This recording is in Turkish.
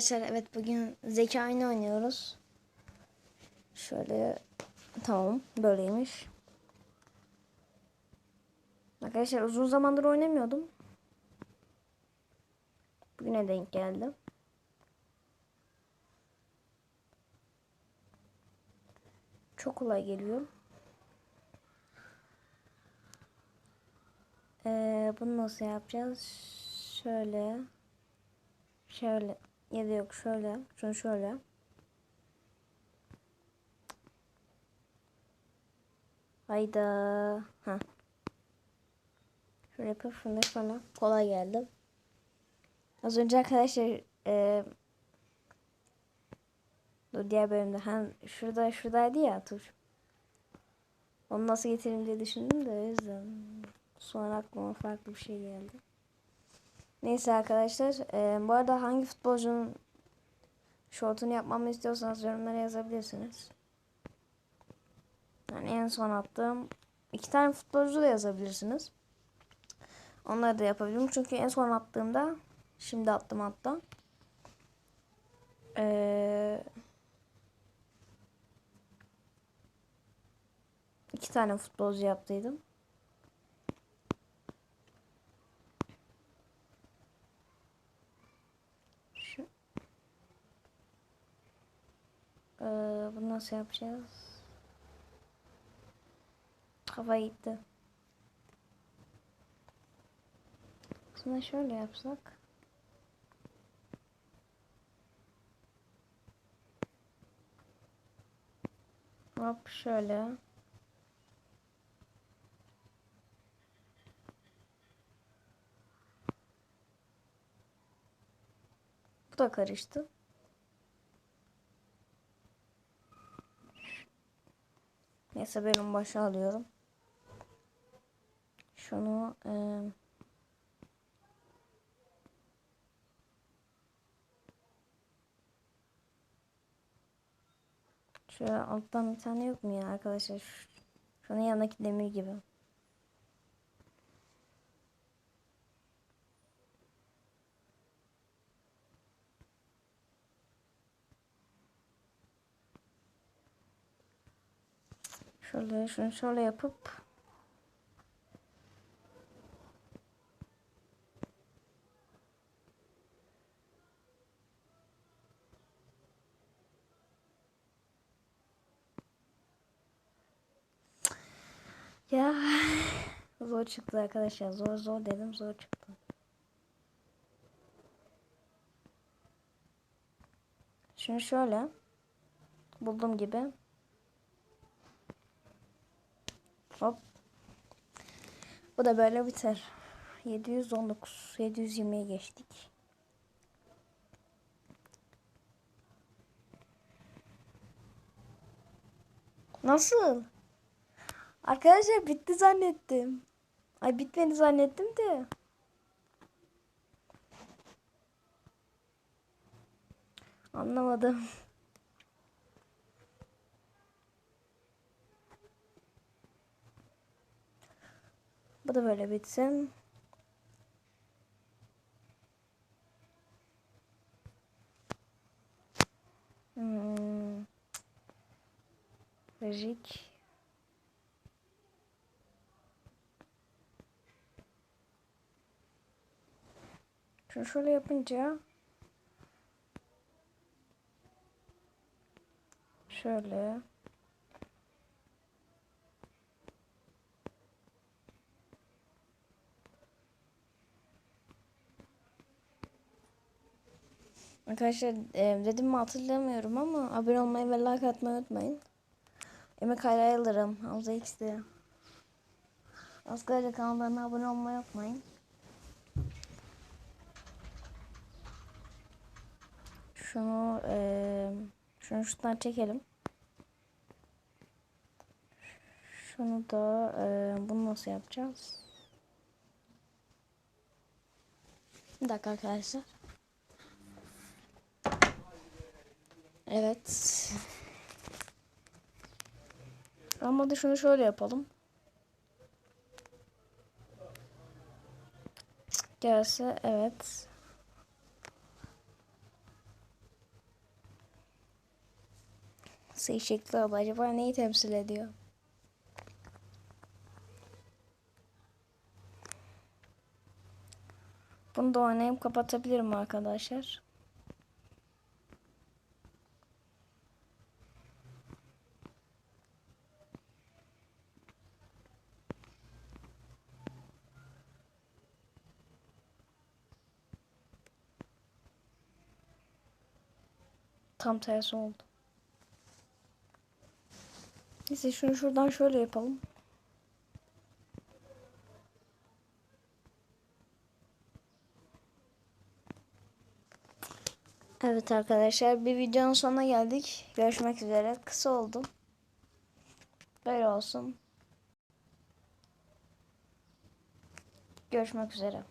Arkadaşlar evet bugün zeka oyunu oynuyoruz. Şöyle tamam böyleymiş. Arkadaşlar uzun zamandır oynamıyordum. Bugüne denk geldi. Çok kolay geliyor. Ee, bunu nasıl yapacağız? Şöyle. Şöyle. Ya da yok şöyle. Şunu şöyle. Hayda. Ha. Şöyle yapıp da şöyle. Kolay geldi. Az önce arkadaşlar e, dur diğer bölümde hem şurada şuradaydı ya tuş. Onu nasıl getireyim diye düşündüm de o yüzden sonra aklıma farklı bir şey geldi. Neyse arkadaşlar. E, bu arada hangi futbolcunun şortunu yapmamı istiyorsanız yorumlara yazabilirsiniz. Yani en son attığım iki tane futbolcu da yazabilirsiniz. Onları da yapabilirim. Çünkü en son attığımda şimdi attım hatta. Ee, iki tane futbolcu yaptıydım. Ee, bunu nasıl yapacağız? Kafa gitti. Aslında şöyle yapsak. Hop şöyle. Bu da karıştı. Neyse onu başa alıyorum. Şunu e, şöyle alttan bir tane yok mu ya arkadaşlar? Şunun yanındaki demir gibi. Şöyle şunu şöyle yapıp Ya zor çıktı arkadaşlar. Zor zor dedim zor çıktı. Şunu şöyle buldum gibi. Hop. Bu da böyle biter. 719 720'ye geçtik. Nasıl? Arkadaşlar bitti zannettim. Ay bitmedi zannettim de. Anlamadım. Bu da böyle bitsin. Hmm. Rick. Şunu şöyle yapınca şöyle Arkadaşlar e, dedim mi hatırlamıyorum ama abone olmayı ve like atmayı unutmayın. Emek Hayra Yıldırım, Hamza X'de. Asgari kanallarına abone olmayı unutmayın. Şunu e, şunu şuradan çekelim. Şunu da e, bunu nasıl yapacağız? Bir dakika arkadaşlar. Evet. Ama da şunu şöyle yapalım. Gelse evet. Sayı şekli adı acaba neyi temsil ediyor? Bunu da oynayıp kapatabilirim arkadaşlar. Tam tersi oldu. Neyse şunu şuradan şöyle yapalım. Evet arkadaşlar bir videonun sonuna geldik. Görüşmek üzere. Kısa oldu. Böyle olsun. Görüşmek üzere.